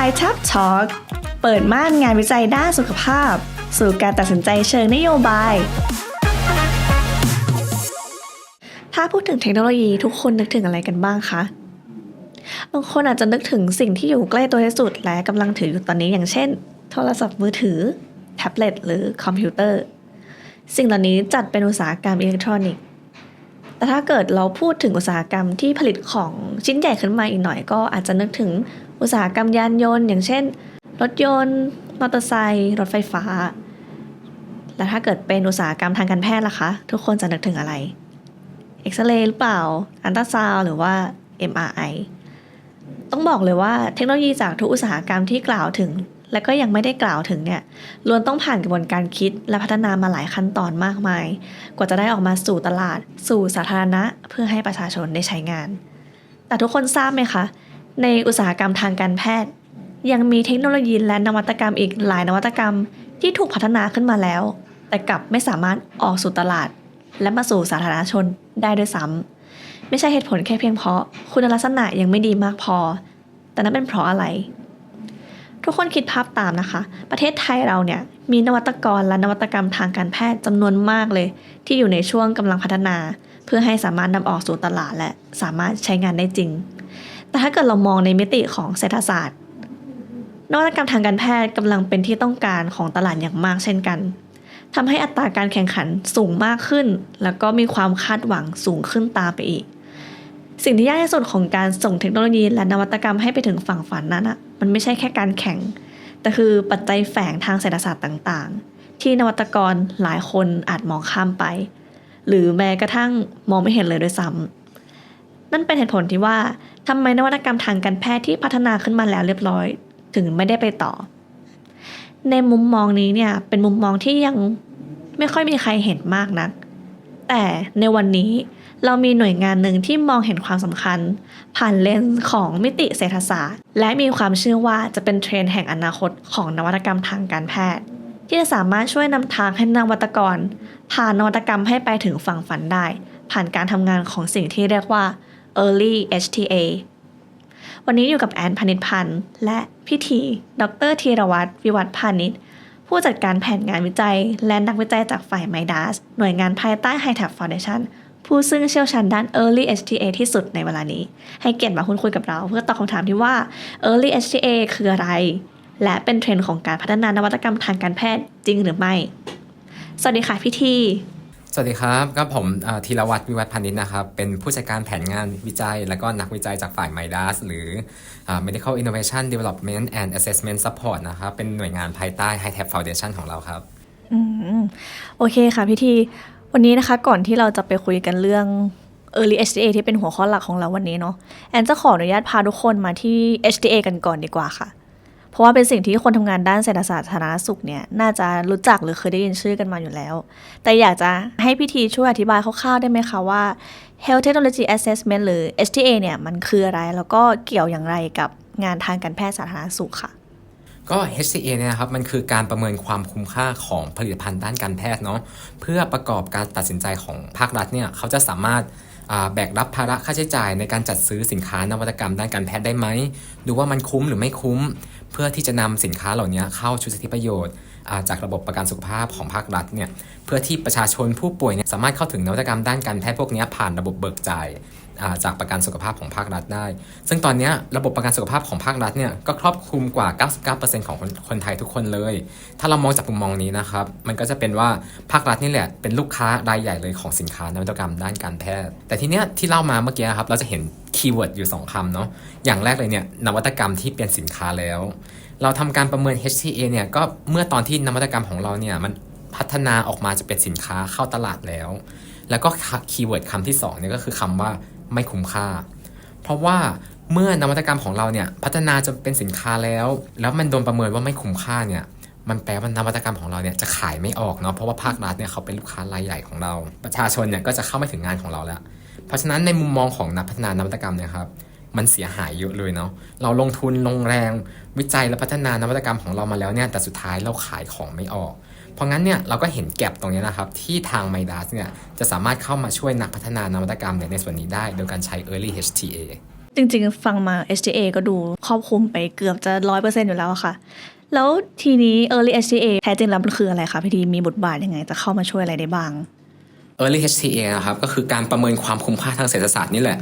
h i Tap Talk เปิดม่านงานวิจัยด้านสุขภาพ สู่การตัดสินใจเชิงนโยบาย ถ้าพูดถึงเทคโนโลยีทุกคนนึกถึงอะไรกันบ้างคะ บางคนอาจจะนึกถึงสิ่งที่อยู่ใกล้ตัวที่สุดและกำลังถืออยู่ตอนนี้อย่างเช่น โทรศัพท์มือถือ แท็บเล็ตหรือคอมพิวเตอร์ สิ่งเหล่านี้จัดเป็นอุตสาหกรรมอิเล็กทรอนิกส์ แต่ถ้าเกิดเราพูดถึงอุตสาหกรรมที่ผลิตของชิ้นใหญ่ขึ้นมาอีกหน่อยก็อาจจะนึกถึงอุตสาหกรรมยานยนต์ อย่างเช่น รถยนต์มอเตอร์ไซค์รถไฟฟ้า และถ้าเกิดเป็นอุตสาหกรรมทางการแพทย์ล่ะคะ ทุกคนจะนึกถึงอะไรเอ็กซเรย์หรือเปล่า อันตราซาวหรือว่า MRI ต้องบอกเลยว่าเทคโนโลยีจากทุกอุตสาหกรรมที่กล่าวถึง และก็ยังไม่ได้กล่าวถึงเนี่ยล้วนต้องผ่านกระบวนการคิดและพัฒนามาหลายขั้นตอนมากมาย กว่าจะได้ออกมาสู่ตลาด สู่สาธารณะ เพื่อให้ประชาชนได้ใช้งาน แต่ทุกคนทราบไหมคะ ในอุตสาหกรรมทางการแพทย์ ยังมีเทคโนโลยีและนวัตกรรมอีกหลายนวัตกรรม ที่ถูกพัฒนาขึ้นมาแล้ว แต่กลับไม่สามารถออกสู่ตลาด และมาสู่สาธารณชนได้ด้วยซ้ำไม่ใช่เหตุผลแค่เพียงเพราะ คุณลักษณะยังไม่ดีมากพอ แต่นั้นเป็นเพราะอะไร ทุกคนคิดภาพตามนะคะ ประเทศไทยเราเนี่ยมีนวัตกรและนวัตกรรมทางการแพทย์จำนวนมากเลย ที่อยู่ในช่วงกำลังพัฒนา เพื่อให้สามารถนำออกสู่ตลาดและสามารถใช้งานได้จริง แต่ถ้าเกิดเรามองในมิติของเศรษฐศาสตร์ นวัตกรรมทางการแพทย์กำลังเป็นที่ต้องการของตลาดอย่างมากเช่นกันทำให้อัตราการแข่งขันสูงมากขึ้น แล้วก็มีความคาดหวังสูงขึ้นตามไปอีก สิ่งที่ยากที่สุดของการส่งเทคโนโลยีและนวัตกรรมให้ไปถึงฝั่งฝันนั้นอะ มันไม่ใช่แค่การแข่ง แต่คือปัจจัยแฝงทางเศรษฐศาสตร์ต่างๆ ที่นวัตกรหลายคนอาจมองข้ามไป หรือแม้กระทั่งมองไม่เห็นเลยด้วยซ้ำนั่นเป็นเหตุผลที่ว่าทำไมนวัตกรรมทางการแพทย์ที่พัฒนาขึ้นมาแล้วเรียบร้อย ถึงไม่ได้ไปต่อ ในมุมมองนี้เนี่ยเป็นมุมมองที่ยังไม่ค่อยมีใครเห็นมากนัก แต่ในวันนี้ เรามีหน่วยงานหนึ่งที่มองเห็นความสำคัญ ผ่านเลนส์ของมิติเศรษฐศาสตร์ และมีความเชื่อว่าจะเป็นเทรนด์แห่งอนาคตของนวัตกรรมทางการแพทย์ ที่จะสามารถช่วยนำทางให้นวัตกรพานนวัตกรรมให้ไปถึงฝั่งฝันได้ ผ่านการทำงานของสิ่งที่เรียกว่า early HTA วันนี้อยู่กับแอนพานิชพันธ์และพิธีดรธีรวัตรวิวัฒน์พานิชผู้จัดการแผนงานวิจัย และนักวิจัยจากฝ่ายไมดัสหน่วยงานภายใต้ h i t a p Foundation ผู้ซึ่งเชี่ยวชาญด้าน Early HTA ที่สุดในเวลานี้ ให้เกียรติมาคุณคุยกับเรา เพื่อตอบคำถามที่ว่า Early HTA คืออะไร และเป็นเทรนด์ของการพัฒนานวัตกรรมทางการแพทย์จริงหรือไม่ สวัสดีค่ะพี่ทีสวัสดีครับก็ผมเอ่อธีรวัตรวิวัฒน์พานิชนะครับ เป็นผู้จัดการแผนงานวิจัย และก็นักวิจัยจากฝ่าย MIDAS หรืออ่า Medical Innovation Development and Assessment Support นะครับ เป็นหน่วยงานภายใต้ High Tech Foundation ของเราครับอืมโอเคค่ะพี่ที วันนี้นะคะก่อนที่เราจะไปคุยกันเรื่อง Early HTA ที่เป็นหัวข้อหลักของเราวันนี้เนาะแอนจะขออนุญาตพาทุกคนมาที่ HTA กันก่อนดีกว่าค่ะ เพราะว่าเป็นสิ่งที่คนทำงานด้านเศรษฐศาสตร์สาธารณสุขเนี่ย น่าจะรู้จักหรือเคยได้ยินชื่อกันมาอยู่แล้ว แต่อยากจะให้พี่ทีช่วยอธิบายคร่าวๆได้ไหมคะว่า Health Technology Assessment หรือ HTA เนี่ยมันคืออะไรแล้วก็เกี่ยวอย่างไรกับงานทางการแพทย์สาธารณสุขค่ะ ก็ HCA เนี่ยนะครับมันคือการประเมินความคุ้มค่าของผลิตภัณฑ์ด้านการแพทย์เนาะเพื่อประกอบการตัดสินใจของภาครัฐเนี่ยเขาจะสามารถแบกรับภาระค่าใช้จ่ายในการจัดซื้อสินค้านวัตกรรมด้านการแพทย์ได้ไหม ดูว่ามันคุ้มหรือไม่คุ้ม เพื่อที่จะนำสินค้าเหล่านี้เข้าชุดสิทธิประโยชน์ จากระบบประกันสุขภาพของภาครัฐเนี่ยเพื่อที่ประชาชนผู้ป่วยเนี่ยสามารถเข้าถึงนวัตกรรมด้านการแพทย์พวกนี้ผ่านระบบเบิกจ่ายจากประกันสุขภาพของภาครัฐได้ ซึ่งตอนนี้ระบบประกันสุขภาพของภาครัฐเนี่ยก็ครอบคลุมกว่า 99%ของคนคนไทยทุกคนเลย ถ้าเรามองจากมุมมองนี้นะครับ มันก็จะเป็นว่าภาครัฐนี่แหละเป็นลูกค้ารายใหญ่เลยของสินค้านวัตกรรมด้านการแพทย์ แต่ทีเนี้ยที่เล่ามาเมื่อกี้ครับเราจะเห็น คีย์เวิร์ดอยู่ 2คำเนาะอย่างแรกเลยเนี่ยนวัตกรรมที่เป็นสินค้าแล้ว เราทำการประเมิน HTA เนี่ยก็เมื่อตอนที่นวัตกรรมของเราเนี่ยมันพัฒนาออกมาจะเป็นสินค้าเข้าตลาดแล้ว แล้วก็คีย์เวิร์ดคำที่2เนี่ยก็คือคำว่าไม่คุ้มค่า เพราะว่าเมื่อนวัตกรรมของเราเนี่ยพัฒนาจนเป็นสินค้าแล้ว แล้วมันโดนประเมินว่าไม่คุ้มค่าเนี่ยมันแปลว่านวัตกรรมของเราเนี่ยจะขายไม่ออกเนาะเพราะว่าภาครัฐเนี่ยเขาเป็นลูกค้ารายใหญ่ของเรา ประชาชนเนี่ยก็จะเข้าไม่ถึงงานของเราแล้ว เพราะฉะนั้นในมุมมองของนักพัฒนานวัตกรรมเนี่ยครับ มันเสียหายเยอะเลยเนาะเราลงทุนลงแรงวิจัยและพัฒนานวัตกรรมของเรามาแล้วเนี่ยแต่สุดท้ายเราขายของไม่ออก เพราะงั้นเนี่ยเราก็เห็นแก็บตรงนี้นะครับ ที่ทางไมดัสเนี่ยจะสามารถเข้ามาช่วยนักพัฒนานวัตกรรมเนี่ยในส่วนนี้ได้ โดยการใช้ Early HTA จริงๆ ฟังมา HTA ก็ดูครอบคลุมไปเกือบจะร้อยเปอร์เซ็นอยู่แล้วค่ะ แล้วทีนี้ Early HTA แท้จริงแล้วมันคืออะไรคะพี่ทีมีบทบาทยังไง จะเข้ามาช่วยอะไรได้บ้าง Early HTA นะครับก็คือการประเมินความคุ้มค่าทางเศรษฐศาสตร์นี่แหละ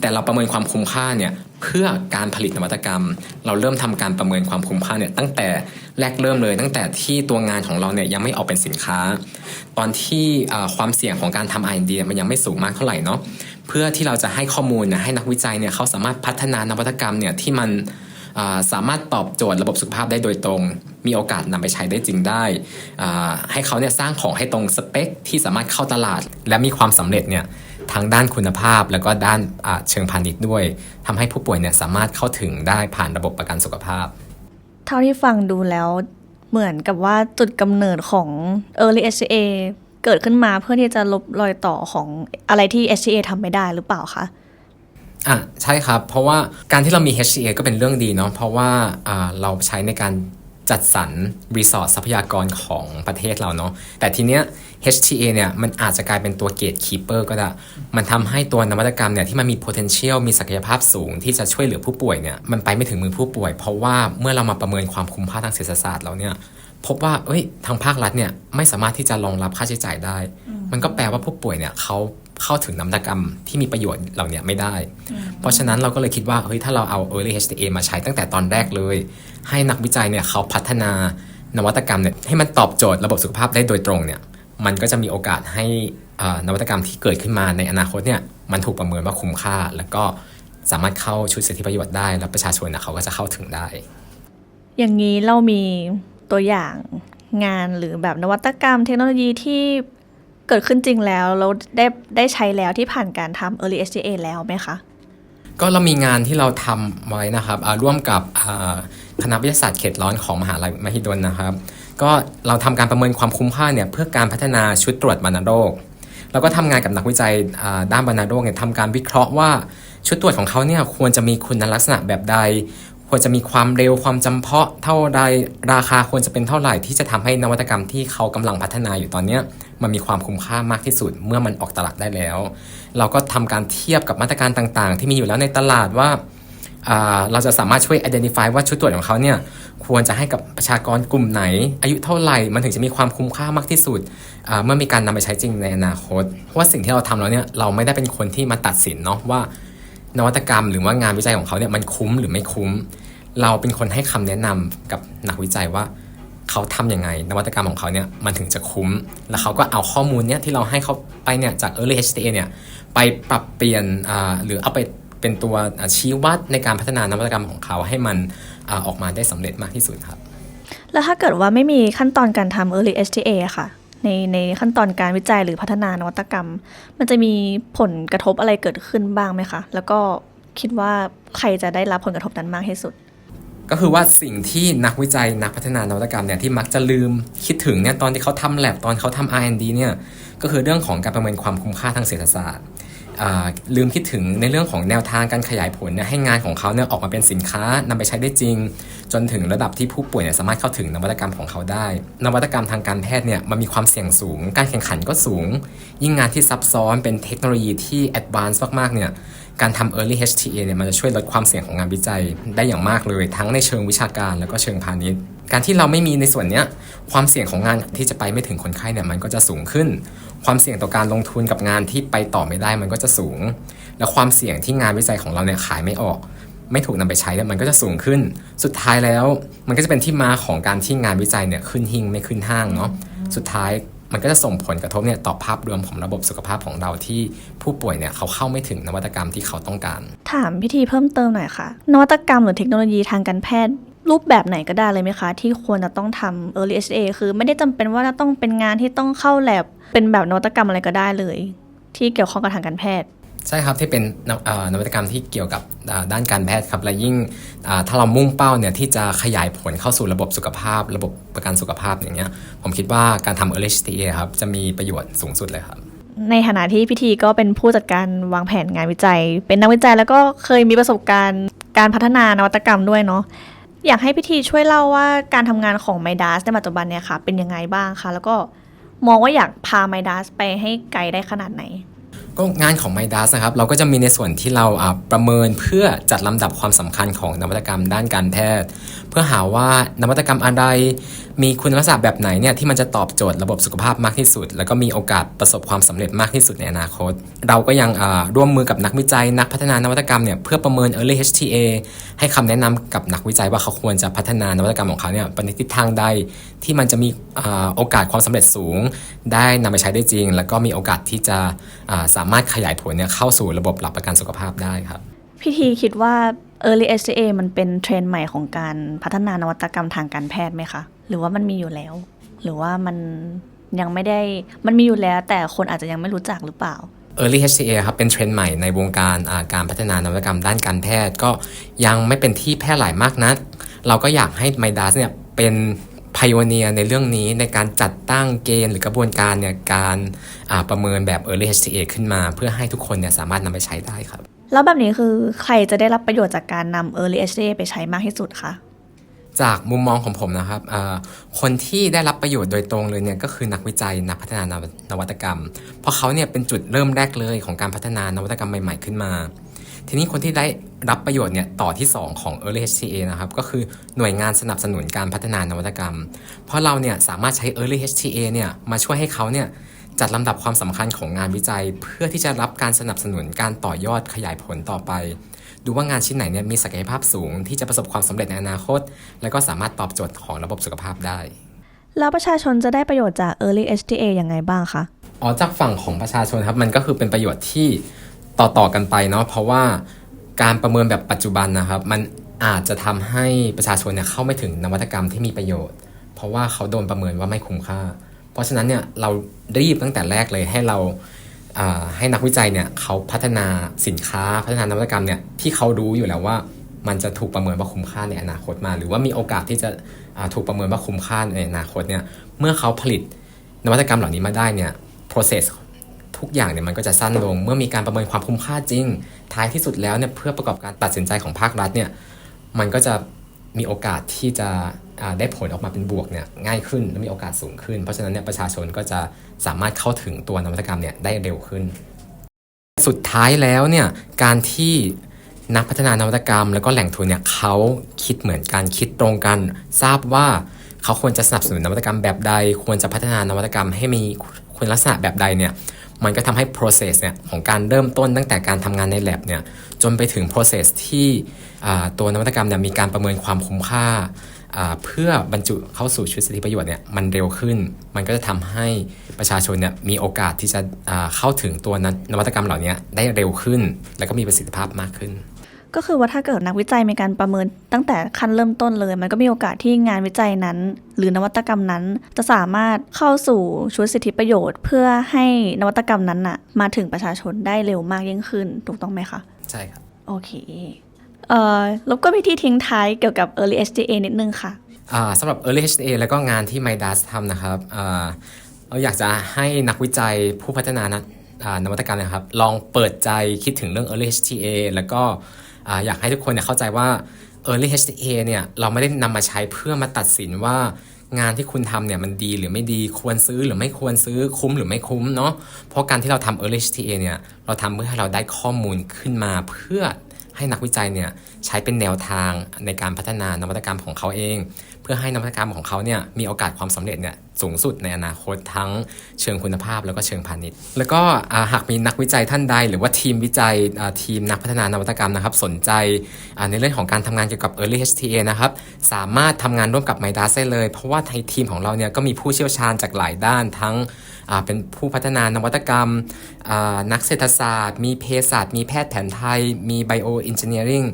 แต่เราประเมินความคุ้มค่าเนี่ยเพื่อการผลิตนวัตกรรม เราเริ่มทำการประเมินความคุ้มค่าเนี่ยตั้งแต่แรกเริ่มเลยตั้งแต่ที่ตัวงานของเราเนี่ยยังไม่ออกเป็นสินค้า ตอนที่ความเสี่ยงของการทำ R&D มันยังไม่สูงมากเท่าไหร่เนาะเพื่อที่เราจะให้ข้อมูลเนี่ยให้นักวิจัยเนี่ยเขาสามารถพัฒนานวัตกรรมเนี่ยที่มัน สามารถตอบโจทย์ระบบสุขภาพได้โดยตรง มีโอกาสนำไปใช้ได้จริงได้ให้เขาเนี่ยสร้างของให้ตรงสเปคที่สามารถเข้าตลาด และมีความสำเร็จเนี่ยทั้งด้านคุณภาพแล้วก็ด้านเชิงพาณิชย์ด้วยทำให้ผู้ป่วยเนี่ยสามารถเข้าถึงได้ผ่านระบบประกันสุขภาพ เท่าที่ฟังดูแล้วเหมือนกับว่าจุดกำเนิดของ Early HTA เกิดขึ้นมาเพื่อที่จะลบรอยต่อของอะไรที่ HTA ทำไม่ได้หรือเปล่าคะ อะใช่ครับ เพราะว่าการที่เรามี HCA ก็เป็นเรื่องดีเนาะเพราะว่าอ่าเราใช้ในการจัดสรรรีสอร์ททรัพยากรของประเทศเราเนาะแต่ทีเนี้ย HTA เนี่ยมันอาจจะกลายเป็นตัวเกตคีเปอร์ก็ได้ มันทำให้ตัวนวัตกรรมเนี่ยที่มันมี potential มีศักยภาพสูงที่จะช่วยเหลือผู้ป่วยเนี่ยมันไปไม่ถึงมือผู้ป่วย เพราะว่าเมื่อเรามาประเมินความคุ้มค่าทางเศรษฐศาสตร์เราเนี่ยพบว่าเอ้ยทางภาครัฐเนี่ยไม่สามารถที่จะรองรับค่าใช้จ่ายได้ มันก็แปลว่าผู้ป่วยเนี่ยเขา เข้าถึงนวัตกรรมที่มีประโยชน์เหล่าเนี้ไม่ได้ เพราะฉะนั้นเราก็เลยคิดว่าเฮ้ยถ้าเราเอา Early HTA มาใช้ตั้งแต่ตอนแรกเลย ให้นักวิจัยเนี่ยเขาพัฒนานวัตกรรมเนี่ยให้มันตอบโจทย์ระบบสุขภาพได้โดยตรงเนี่ยมันก็จะมีโอกาสให้อ่านวัตกรรมที่เกิดขึ้นมาในอนาคตเนี่ยมันถูกประเมินว่าคุ้มค่า แล้วก็สามารถเข้าชุดสิทธิประโยชน์ได้ แล้วประชาชนนะเขาก็จะเข้าถึงได้ อย่างนี้เรามีตัวอย่างงานหรือแบบนวัตกรรมเทคโนโลยีที่เกิดขึ้นจริงแล้วแล้วได้ได้ใช้แล้วที่ผ่านการทำ Early HTA แล้วไหมคะ ก็เรามีงานที่เราทำไว้นะครับร่วมกับคณะวิทยาศาสตร์เขตร้อนของมหาลัยมหิดลนะครับ ก็เราทำการประเมินความคุ้มค่าเนี่ยเพื่อการพัฒนาชุดตรวจวัณโรคแล้วก็ทำงานกับนักวิจัยอ่าด้านวัณโรคเนี่ยทำการวิเคราะห์ว่าชุดตรวจของเขาเนี่ยควรจะมีคุณลักษณะแบบใด ควรจะมีความเร็วความจำเพาะเท่าใดราคาควรจะเป็นเท่าไหร่ที่จะทำให้นวัตกรรมที่เขากำลังพัฒนาอยู่ตอนนี้มันมีความคุ้มค่ามากที่สุดเมื่อมันออกตลาดได้แล้ว เราก็ทำการเทียบกับมาตรการต่างๆ ที่มีอยู่แล้วในตลาดว่าเราจะสามารถช่วย identify ว่าชุดตรวจของเขาเนี่ยควรจะให้กับประชากรกลุ่มไหน อายุเท่าไหร่ มันถึงจะมีความคุ้มค่ามากที่สุด เมื่อมีการนำไปใช้จริงในอนาคต เพราะว่าสิ่งที่เราทำแล้วเนี่ยเราไม่ได้เป็นคนที่มาตัดสินเนาะว่านวัตกรรมหรือว่างานวิจัยของเขาเนี่ยมันคุ้มหรือไม่คุ้ม เราเป็นคนให้คำแนะนำกับนักวิจัยว่าเขาทำยังไง นวัตกรรมของเขาเนี่ยมันถึงจะคุ้ม แล้วเขาก็เอาข้อมูลเนี่ยที่เราให้เขาไปเนี่ยจาก Early HTA เนี่ยไปปรับเปลี่ยนหรือเอาไปเป็นตัวชี้วัดในการพัฒนานวัตกรรมของเขาให้มันอออกมาได้สำเร็จมากที่สุดครับ แล้วถ้าเกิดว่าไม่มีขั้นตอนการทำ Early HTA ค่ะ ในในขั้นตอนการวิจัยหรือพัฒนานวัตกรรม มันจะมีผลกระทบอะไรเกิดขึ้นบ้างไหมคะ แล้วก็คิดว่าใครจะได้รับผลกระทบนั้นมากที่สุด ก็คือว่าสิ่งที่นักวิจัยนักพัฒนานวัตกรรมเนี่ยที่มักจะลืมคิดถึงเนี่ยตอนที่เขาทำแลบตอนเขาทำ R&D เนี่ยก็คือเรื่องของการประเมินความคุ้มค่าทางเศรษฐศาสตร์ลืมคิดถึงในเรื่องของแนวทางการขยายผลเนี่ยให้งานของเขาเนี่ยออกมาเป็นสินค้านำไปใช้ได้จริง จนถึงระดับที่ผู้ป่วยเนี่ยสามารถเข้าถึงนวัตกรรมของเขาได้ นวัตกรรมทางการแพทย์เนี่ยมันมีความเสี่ยงสูง การแข่งขันก็สูง ยิ่งงานที่ซับซ้อนเป็นเทคโนโลยีที่แอดวานซ์มากๆเนี่ย การทำ Early HTA เนี่ยมันจะช่วยลดความเสี่ยงของงานวิจัยได้อย่างมากเลย ทั้งในเชิงวิชาการแล้วก็เชิงพาณิชย์ การที่เราไม่มีในส่วนเนี้ยความเสี่ยงของงานที่จะไปไม่ถึงคนไข้เนี่ยมันก็จะสูงขึ้น ความเสี่ยงต่อการลงทุนกับงานที่ไปต่อไม่ได้มันก็จะสูง และความเสี่ยงที่งานวิจัยของเราเนี่ยขายไม่ออก ไม่ถูกนำไปใช้เนี่ยมันก็จะสูงขึ้น สุดท้ายแล้ว มันก็จะเป็นที่มาของการที่งานวิจัยเนี่ยขึ้นหิ่งไม่ขึ้นห้างเนาะสุดท้าย มันก็จะส่งผลกระทบเนี่ยต่อภาพรวมของระบบสุขภาพของเราที่ผู้ป่วยเนี่ยเขาเข้าไม่ถึงนวัตกรรมที่เขาต้องการ ถามพิธีเพิ่มเติมหน่อยค่ะ นวัตกรรมหรือเทคโนโลยีทางการแพทย์รูปแบบไหนก็ได้เลยไหมคะ ที่ควรจะต้องทำ Early HTA คือไม่ได้จำเป็นว่าจะต้องเป็นงานที่ต้องเข้าแลบเป็นแบบนวัตกรรมอะไรก็ได้เลย ที่เกี่ยวข้องกับทางการแพทย์ ใช่ครับที่เป็นนวัตกรรมที่เกี่ยวกับด้านการแพทย์ครับและยิ่งถ้าเรามุ่งเป้าเนี่ยที่จะขยายผลเข้าสู่ระบบสุขภาพ ระบบประกันสุขภาพอย่างเงี้ยผมคิดว่าการทำ Early HTA ครับจะมีประโยชน์สูงสุดเลยครับในฐานะที่พิธีก็เป็นผู้จัดการวางแผนงานวิจัย เป็นนักวิจัยแล้วก็เคยมีประสบการณ์การพัฒนานวัตกรรมด้วยเนาะอยากให้พิธีช่วยเล่าว่าการทำงานของ m y d a s ในปัจจุบันเนี่ยค่ะเป็นยังไงบ้างคะแล้วก็มองว่าอยากพา m y d a s ไปให้ไกลได้ขนาดไหน ก็งานของ Midas นะครับเราก็จะมีในส่วนที่เราประเมินเพื่อจัดลำดับความสำคัญของนวัตกรรมด้านการแพทย์ เพื่อหาว่านวัตกรรมอะไร มีคุณลักษณะแบบไหนเนี่ยที่มันจะตอบโจทย์ระบบสุขภาพมากที่สุด แล้วก็มีโอกาสประสบความสำเร็จมากที่สุดในอนาคต เราก็ยังร่วมมือกับนักวิจัย นักพัฒนานวัตกรรมเนี่ยเพื่อประเมิน early HTA ให้คำแนะนำกับนักวิจัยว่าเขาควรจะพัฒนานวัตกรรมของเขาเนี่ยไปในทิศทางใดที่มันจะมีโอกาสความสำเร็จสูง ได้นำไปใช้ได้จริง แล้วก็มีโอกาสที่จะอ่าามารถขยายผลเนี่ยเข้าสู่ระบบหลักประกันสุขภาพได้ครับ พี่ทีคิดว่า Early HTA มันเป็นเทรนด์ใหม่ของการพัฒนานวัตกรรมทางการแพทย์ไหมคะ หรือว่ามันมีอยู่แล้ว หรือว่ามันยังไม่ได้มันมีอยู่แล้ว แต่คนอาจจะยังไม่รู้จักหรือเปล่า Early HTA ครับเป็นเทรนด์ใหม่ในวงการอ่าการพัฒนานวัตกรรมด้านการแพทย์ ก็ยังไม่เป็นที่แพร่หลายมากนัก เราก็อยากให้ Midas เนี่ยเป็น พ i o เนียในเรื่องนี้ในการจัดตั้งเกณฑ์หรือกระบวนการเนี่ยการประเมินแบบ Early HTA ขึ้นมา เพื่อให้ทุกคนเนี่ยสามารถนำไปใช้ได้ครับ แล้วแบบนี้คือใครจะได้รับประโยชน์จากการนำ Early HTA ไปใช้มากที่สุดคะจากมุมมองของผมนะครับคนที่ได้รับประโยชน์โดยตรงเลยเนี่ยก็คือนักวิจัยนักพัฒนานวัตกรรม เพราะเขาเนี่ยเป็นจุดเริ่มแรกเลยของการพัฒนานวัตกรรมใหม่ ๆ ขึ้นมา ทีนี้คนที่ได้รับประโยชน์เนี่ยต่อที่ 2 ของ Early HTA นะครับก็คือหน่วยงานสนับสนุนการพัฒนานวัตกรรม เพราะเราเนี่ยสามารถใช้ Early HTA เนี่ยมาช่วยให้เขาเนี่ยจัดลำดับความสำคัญของงานวิจัย เพื่อที่จะรับการสนับสนุนการต่อยอดขยายผลต่อไป ดูว่างานชิ้นไหนเนี่ยมีศักยภาพสูง ที่จะประสบความสำเร็จในอนาคต และก็สามารถตอบโจทย์ของระบบสุขภาพได้ แล้วประชาชนจะได้ประโยชน์จาก Early HTA ยังไงบ้างคะอ๋อจากฝั่งของประชาชนครับมันก็คือเป็นประโยชน์ที่ ต่อตอๆกันไปเนาะเพราะว่าการประเมินแบบปัจจุบันนะครับ มันอาจจะทำให้ประชาชนเนี่ยเข้าไม่ถึงนวัตกรรมที่มีประโยชน์ เพราะว่าเขาโดนประเมินว่าไม่คุ้มค่า เพราะฉะนั้นเนี่ยเรารีบตั้งแต่แรกเลยให้เราให้นักวิจัยเนี่ยเขาพัฒนาสินค้าพัฒนานวัตกรรมเนี่ยที่เขารู้อยู่แล้วว่ามันจะถูกประเมินว่าคุ้มค่าในอนาคตมา หรือว่ามีโอกาสที่จะถูกประเมินว่าคุ้มค่าในอนาคตเนี่ยเมื่อเขาผลิตนวัตกรรมเหล่านี้มาได้เนี่ย process ทุกอย่างเนี่ยมันก็จะสั้นลง เมื่อมีการประเมินความคุ้มค่าจริง ท้ายที่สุดแล้วเนี่ยเพื่อประกอบการตัดสินใจของภาครัฐเนี่ยมันก็จะมีโอกาสที่จะได้ผลออกมาเป็นบวกเนี่ยง่ายขึ้นและมีโอกาสสูงขึ้น เพราะฉะนั้นเนี่ยประชาชนก็จะสามารถเข้าถึงตัวนวัตกรรมเนี่ยได้เร็วขึ้น สุดท้ายแล้วเนี่ยการที่นักพัฒนานวัตกรรม แล้วก็แหล่งทุนเนี่ยเขาคิดเหมือนกันคิดตรงกัน ทราบว่าเขาควรจะสนับสนุนนวัตกรรมแบบใด ควรจะพัฒนานวัตกรรมให้มีคุณลักษณะแบบใดเนี่ย มันก็ทำให้ process เนี่ยของการเริ่มต้นตั้งแต่การทำงานใน lab เนี่ยจนไปถึง process ที่ตัวนวัตกรรมเนี่ยมีการประเมินความคุ้มค่า เพื่อบรรจุเข้าสู่ชุดสิทธิประโยชน์เนี่ยมันเร็วขึ้น มันก็จะทำให้ประชาชนเนี่ยมีโอกาสที่จะเข้าถึงตัวนนวัตกรรมเหล่านี้ได้เร็วขึ้น และก็มีประสิทธิภาพมากขึ้น ก็คือว่าถ้าเกิดนักวิจัยมีการประเมินตั้งแต่ขั้นเริ่มต้นเลย มันก็มีโอกาสที่งานวิจัยนั้น หรือนวัตกรรมนั้น จะสามารถเข้าสู่ชุดสิทธิประโยชน์ เพื่อให้นวัตกรรมนั้นน่ะมาถึงประชาชนได้เร็วมากยิ่งขึ้น ถูกต้องไหมคะ ใช่ครับ โอเคเอ่อแล้วก็พิธีทิ้งท้ายเกี่ยวกับ Early HTA นิดนึงค่ะอ่าสำหรับ Early HTA แล้วก็งานที่ Midas ทำนะครับอ่าเราอยากจะให้นักวิจัยผู้พัฒนานะอ่านวัตกรรมนะครับ ลองเปิดใจคิดถึงเรื่อง Early HTA แล้วก็ อยากให้ทุกคนเนี่ยเข้าใจว่า Early HTA เนี่ยเราไม่ได้นำมาใช้เพื่อมาตัดสินว่างานที่คุณทำเนี่ยมันดีหรือไม่ดีควรซื้อหรือไม่ควรซื้อคุ้มหรือไม่คุ้มเนาะเพราะการที่เราทำ Early HTA เนี่ยเราทำเพื่อให้เราได้ข้อมูลขึ้นมาเพื่อให้นักวิจัยเนี่ยใช้เป็นแนวทางในการพัฒนานวัตกรรมของเขาเอง เพื่อให้นวัตกรรมของเขาเนี่ยมีโอกาสความสำเร็จเนี่ยสูงสุดในอนาคตทั้งเชิงคุณภาพแล้วก็เชิงพาณิชย์ แล้วก็หากมีนักวิจัยท่านใด หรือว่าทีมวิจัยทีมนักพัฒนานวัตกรรมนะครับ สนใจในเรื่องของการทำงานเกี่ยวกับ Early HTA นะครับ สามารถทำงานร่วมกับไมดาสได้เลย เพราะว่าในทีมของเราเนี่ยก็มีผู้เชี่ยวชาญจากหลายด้านทั้ง เป็นผู้พัฒนานวัตกรรมอ่านักเศรษฐศาสตร์ มีเภสัชมีแพทย์แผนไทย มีไบโออินจิเนียริง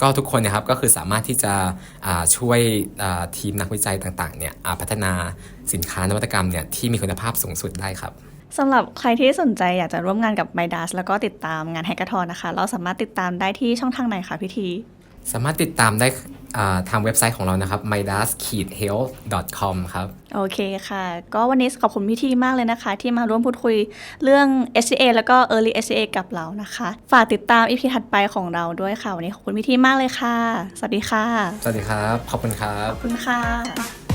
ก็ทุกคนนะครับก็คือสามารถที่จะอ่าช่วยอ่าทีมนักวิจัยต่างๆเนี่ยอ่าพัฒนาสินค้านวัตกรรมเนี่ยที่มีคุณภาพสูงสุดได้ครับสำหรับใครที่สนใจอยากจะร่วมงานกับ Midas แล้วก็ติดตามงานแฮกเกอร์ทอนนะคะ เราสามารถติดตามได้ที่ช่องทางไหนคะพี่ที สามารถติดตามได้อ่าทางเว็บไซต์ของเรานะครับ midas-health.com ครับ โอเคค่ะ ก็วันนี้ขอบคุณพี่ทีมากเลยนะคะ ที่มาร่วมพูดคุยเรื่อง HCA แล้วก็ Early HCA กับเรานะคะ ฝากติดตามอีพีถัดไปของเราด้วยค่ะ วันนี้ขอบคุณพี่ทีมากเลยค่ะ สวัสดีค่ะ สวัสดีครับ ขอบคุณครับ ขอบคุณค่ะ